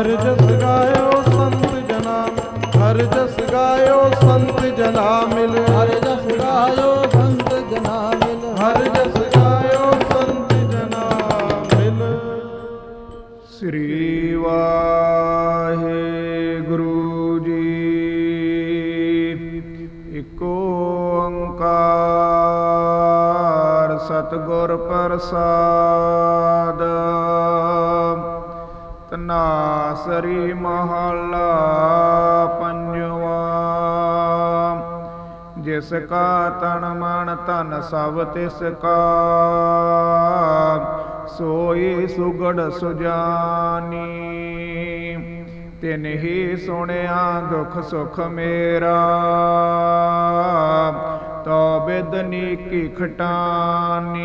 ਹਰ ਜਸ ਗਾਇਓ ਸੰਤ ਜਨਾ ਹਰ ਜਸ ਗਾਇਓ ਸੰਤ ਜਨਾ ਮਿਲ ਹਰ ਜਸ ਗਾਇਓ ਸੰਤ ਜਨਾ ਮਿਲ ਹਰ ਜਸ ਗਾਇਓ ਸੰਤ ਜਨਾ ਮਿਲ ਸ੍ਰੀ ਵਾਹਿਗੁਰੂ ਜੀ ਇਕ ਓੰਕਾਰ ਸਤਿਗੁਰ ਪ੍ਰਸਾਦ। ਨਾਸਰੀ ਮਹਲਾ ਪੰਜਵਾ ਜਿਸ ਕਾ ਤਨ ਮਨ ਧਨ ਸਭ ਤਿਸ ਕਾ ਸੋਈ ਸੁਗੜ ਸੁਜਾਨੀ ਤਿਨ ਹੀ ਸੁਣਿਆ ਦੁਖ ਸੁਖ ਮੇਰਾ ਤੋ ਬਿਦਨੀ ਕੀ ਖਟਾਨੀ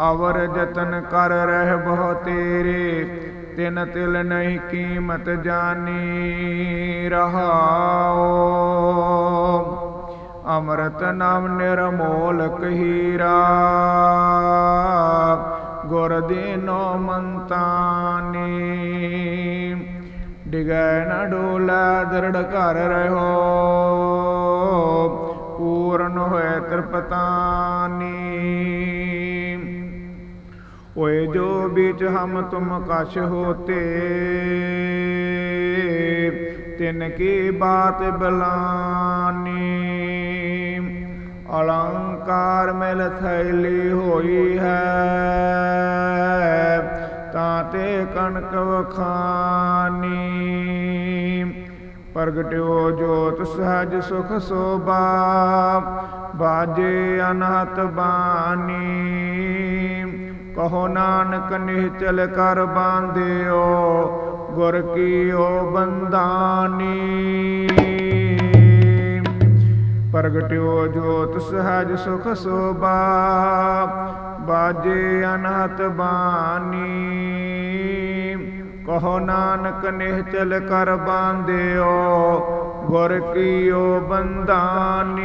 ਅਵਰ ਜਤਨ ਕਰ ਰਹਿ ਬਹੁ ਤੇਰੇ, ਤਿਨ ਤਿਲ ਨਹੀਂ ਕੀਮਤ ਜਾਣੀ ਰਹਾਓ ਅੰਮ੍ਰਿਤ ਨਾਮ ਨਿਰਮੋਲਕ ਹੀਰਾ, ਗੁਰ ਦੀਨੋ ਮੰਤਾਨੀ। ਡਿਗੈ ਨ ਡੋਲਾ ਦਰੜ ਘਰ ਰਹੋ ਪੂਰਨ ਹੋਏ ਤ੍ਰਿਪਤਾ बीच हम तुम कश होते। तिनकी बात बलानी। अलंकार में थैली होई है। ताते कनक वखानी। प्रगट्यो जोत सहज सुख शोभा। बाजे अनहत बानी। ਕਹੋ ਨਾਨਕ ਨਿਹਚਲ ਕਰ ਬਾਂਧਿਓ, ਗੁਰ ਕੀਓ ਬੰਦਾਨੀ ਪ੍ਰਗਟਿਓ ਜੋਤ ਸਹਜ ਸੁਖ ਸੋਭਾ, ਬਾਜੇ ਅਨਹਤ ਬਾਣੀ ਕਹੋ ਨਾਨਕ ਨਿਹਚਲ ਕਰ ਬਾਂਧਿਓ, ਗੁਰ ਕੀਓ ਬੰਦਾਨੀ